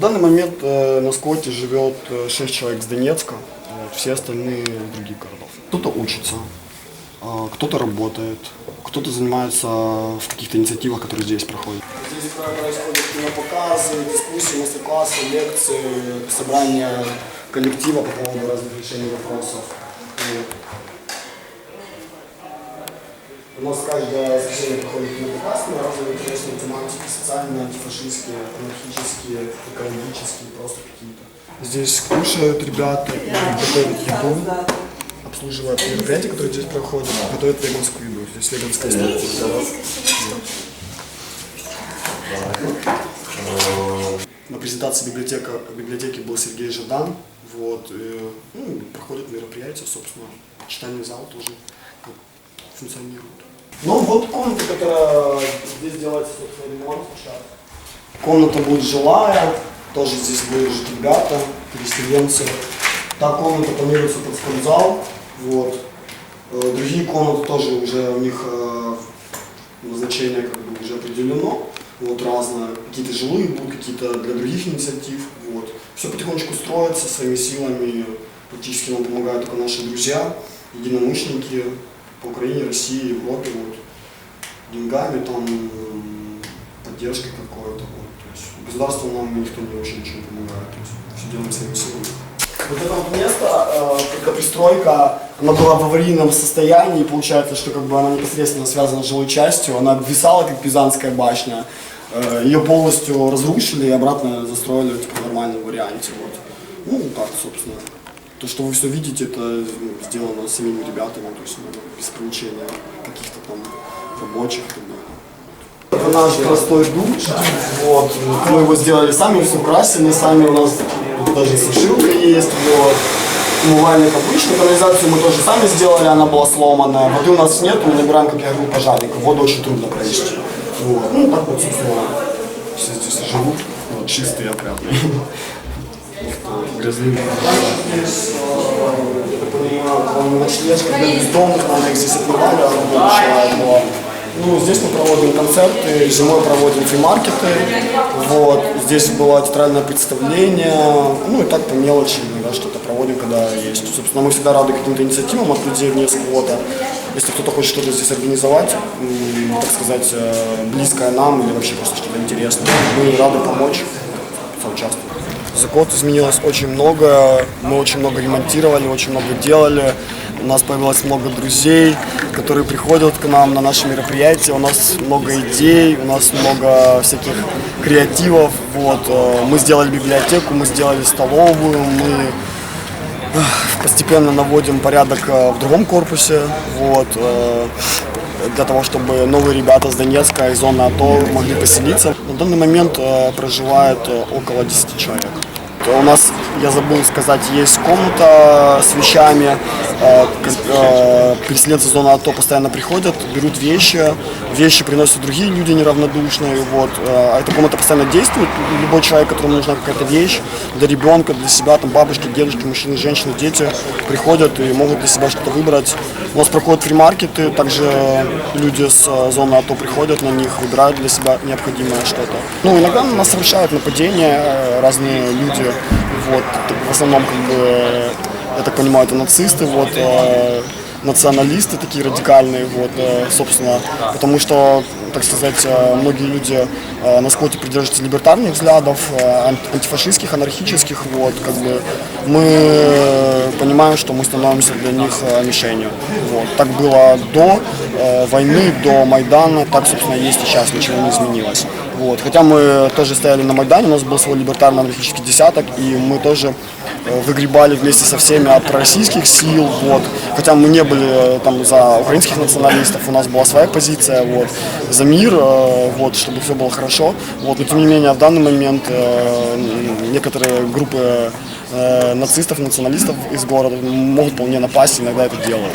данный момент э, на сквоте живет 6 человек с Донецка, вот, все остальные из других городов. Кто-то учится, а, кто-то работает, кто-то занимается в каких-то инициативах, которые здесь проходят. Здесь происходят кинопоказы, дискуссии, мастер-классы, лекции, собрания коллектива по поводу разных решений вопросов. У нас каждое проходит кинопоказ на разные интересные тематики, социальные, антифашистские, анархические, экологические, просто какие-то. Здесь кушают ребята готовят еду, обслуживают мероприятия, которые здесь проходят, готовят веганскую еду. Здесь веганская На презентации библиотека, библиотеки был Сергей Жадан. Вот, и, ну, проходят мероприятия, собственно, читальный зал тоже функционирует. Ну вот комната, которая здесь делается, собственно, ремонт сейчас. Комната будет жилая, тоже здесь будут жить ребята, переселенцы. Та комната планируется под спортзал, вот. Э, Другие комнаты тоже уже у них э, назначение как бы уже определено, вот разное. Какие-то жилые будут, какие-то для других инициатив, вот. Все потихонечку строится своими силами, практически нам помогают только наши друзья, единомышленники по Украине, России, Европе, вот. Деньгами, там, поддержкой какой-то, вот. То есть государство нам никто не очень ничего помогает, то есть все делаем своими силами. Вот это вот место, э, только пристройка, она была в аварийном состоянии, получается, что как бы она непосредственно связана с жилой частью, она обвисала, как Пизанская башня, Э, ее полностью разрушили и обратно застроили в нормальном варианте. Вот. Ну, так, собственно. То, что вы все видите, это ну, сделано самими ребятами, то есть ну, без привлечения каких-то там рабочих и так далее. Это наш простой душ. Вот. Мы его сделали сами, все красили сами. У нас даже сушилка есть. Вот. Умывальник обычный, канализацию мы тоже сами сделали, она была сломанная. Воды у нас нет, мы набираем, как я говорю, пожарника. Воду очень трудно провести. Вот. Ну, так вот, собственно, все здесь живут. Вот, чистые, опрятные. Грязные. Ночлежка для бездомных, наверное, их здесь отмывали, а большая была. Ну, здесь мы проводим концерты, зимой проводим фримаркеты, вот, здесь было театральное представление, ну и так по мелочи иногда что-то проводим, когда есть. Собственно, мы всегда рады каким-то инициативам от людей вне сквота. Если кто-то хочет что-то здесь организовать, так сказать, э, близкое нам или вообще просто что-то интересное, мы рады помочь, соучаствовать. За год изменилось очень много, мы очень много ремонтировали, очень много делали. У нас появилось много друзей, которые приходят к нам на наши мероприятия. У нас много идей, у нас много всяких креативов. Вот. э, Мы сделали библиотеку, мы сделали столовую, мы эх, постепенно наводим порядок э, в другом корпусе. Вот. Э, для того, чтобы новые ребята с Донецка и зоны АТО могли поселиться. На данный момент э, проживает э, около 10 человек. У нас, я забыл сказать, есть комната с вещами. Э, э, Переселенцы зоны АТО постоянно приходят, берут вещи, вещи приносят другие люди неравнодушные. Вот. э, А эта комната постоянно действует. Любой человек, которому нужна какая-то вещь для ребенка, для себя, там бабушки, дедушки, мужчины, женщины, дети приходят и могут для себя что-то выбрать. У нас проходят фримаркеты, также люди с э, зоны АТО приходят на них, выбирают для себя необходимое что-то. Ну, иногда на нас совершают нападения э, разные люди, вот, в основном, как бы, я так понимаю, это нацисты, вот, э, националисты такие радикальные, вот, собственно, потому что, так сказать, э, многие люди э, на сквоте придерживаются либертарных взглядов, э, ан- антифашистских, анархических, вот, как бы, мы понимаем, что мы становимся для них мишенью, вот, так было до войны, до Майдана, так, собственно, есть и сейчас, ничего не изменилось, вот, хотя мы тоже стояли на Майдане, у нас был свой либертарно-анархический десяток, и мы тоже э, выгребали вместе со всеми от пророссийских сил, вот. Хотя мы не были э, там за украинских националистов, у нас была своя позиция, вот, за мир, э, вот, чтобы все было хорошо, вот. Но тем не менее в данный момент некоторые группы нацистов, националистов из города могут вполне напасть, иногда это делают.